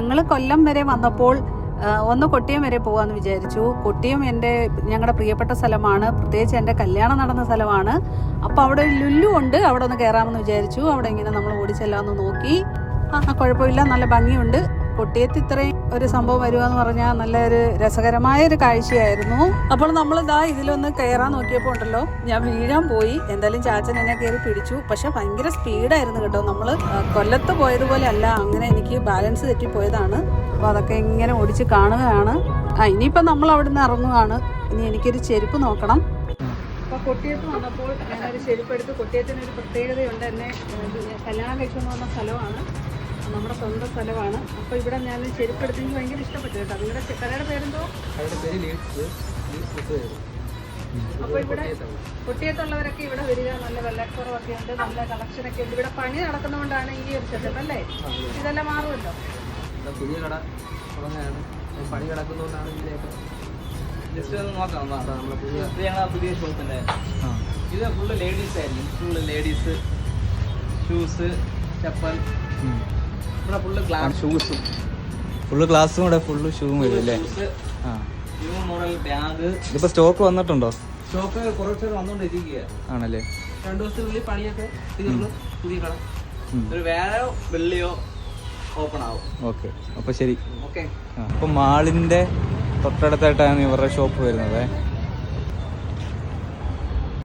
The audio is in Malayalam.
ഞങ്ങൾ കൊല്ലം വരെ വന്നപ്പോൾ ഒന്ന് കൊട്ടിയം വരെ പോകാമെന്ന് വിചാരിച്ചു. കൊട്ടിയം എന്റെ ഞങ്ങളുടെ പ്രിയപ്പെട്ട സ്ഥലമാണ്. പ്രത്യേകിച്ച് എന്റെ കല്യാണം നടന്ന സ്ഥലമാണ്. അപ്പോൾ അവിടെ ഒരു ലുല്ലു ഉണ്ട് അവിടെ ഒന്ന് കയറാമെന്ന് വിചാരിച്ചു. അവിടെ ഇങ്ങനെ നമ്മൾ ഓടിച്ചെല്ലാമെന്ന് നോക്കി. ആ ആ, കുഴപ്പമില്ല. നല്ല ഭംഗിയുണ്ട്. കൊട്ടിയത്ത് ഇത്രയും ഒരു സംഭവം വരുക എന്ന് പറഞ്ഞാൽ നല്ലൊരു രസകരമായ ഒരു കാഴ്ചയായിരുന്നു. അപ്പോൾ നമ്മൾ ഇതാ ഇതിലൊന്ന് കയറാൻ നോക്കിയപ്പോൾ ഉണ്ടല്ലോ ഞാൻ വീഴാൻ പോയി. എന്തായാലും ചാച്ചൻ എന്നെ കയറി പിടിച്ചു. പക്ഷെ ഭയങ്കര സ്പീഡായിരുന്നു കേട്ടോ നമ്മൾ കൊല്ലത്ത് പോയതുപോലെ അല്ല അങ്ങനെ എനിക്ക് ബാലൻസ് തെറ്റിപ്പോയതാണ്. അപ്പോൾ അതൊക്കെ ഇങ്ങനെ ഓടിച്ച് കാണുകയാണ്. ആ ഇനിയിപ്പോൾ നമ്മൾ അവിടെ നിന്ന് ഇറങ്ങുകയാണ് ഇനി എനിക്കൊരു ചെരുപ്പ് നോക്കണം. അപ്പോൾ കൊട്ടിയത്ത് വന്നപ്പോൾ ഞാനൊരു ചെരുപ്പ് എടുത്ത് കൊട്ടിയത്തിന് ഒരു പ്രത്യേകതയുണ്ട് എന്നെ കല്യാണം കഴിച്ചു വന്ന സ്ഥലമാണ്. നമ്മുടെ സ്വന്തം സ്ഥലമാണ്. അപ്പോൾ ഇവിടെ ഞാൻ ചെരുപ്പ് എടുത്ത് എനിക്ക് ഭയങ്കര ഇഷ്ടപ്പെട്ടു കേട്ടോ. നിങ്ങളുടെ കടയുടെ പേരെന്തോ? അപ്പോൾ ഇവിടെ കുട്ടിയത്തുള്ളവരൊക്കെ ഇവിടെ വരിക. നല്ല വെള്ളക്കുറവൊക്കെ ഉണ്ട്. നല്ല കളക്ഷനൊക്കെ ഉണ്ട്. ഇവിടെ പണി നടക്കുന്നതുകൊണ്ടാണ് ഈ ഒരു സെറ്റപ്പ് അല്ലേ? ഇതെല്ലാം മാറുമല്ലോ? പുതിയ കട. പണി കിടക്കുന്നതുകൊണ്ടാണ് ഇതിലേക്ക് ജസ്റ്റ് ഒന്ന് നോക്കാം. നമ്മുടെ പുതിയ ഇത് പുതിയ ഷോപ്പിന്റെ ഇത് ഫുള്ള് ലേഡീസ് ആയിരുന്നു ഫുള്ള് ലേഡീസ് ഷൂസ് ചപ്പൽ. ഇവിടെ ഫുള്ള് ഗ്ലാസ് ഷൂസും ഫുള്ള് ഗ്ലാസും കൂടെ ഫുള്ള് ഷൂവും വരും അല്ലേ? ആ. ന്യൂ മോഡൽ ബാഗ് ഇതിപ്പോ സ്റ്റോക്ക് വന്നിട്ടുണ്ടോ? സ്റ്റോക്ക് കുറച്ച് വന്നുകൊണ്ടിരിക്കുക ആണല്ലേ? രണ്ടു ദിവസത്തിനുള്ളിൽ പണിയൊക്കെ തീർന്നു. പുതിയ കട. ഒരു വേറെ വെള്ളിയോ ഓപ്പൺ ആവും. ഓക്കെ. അപ്പോൾ ശരി. ഓക്കെ. അപ്പോൾ മാളിന്റെ തൊട്ടടുത്തായിട്ടാണ് ഇവരുടെ ഷോപ്പ് വരുന്നത്.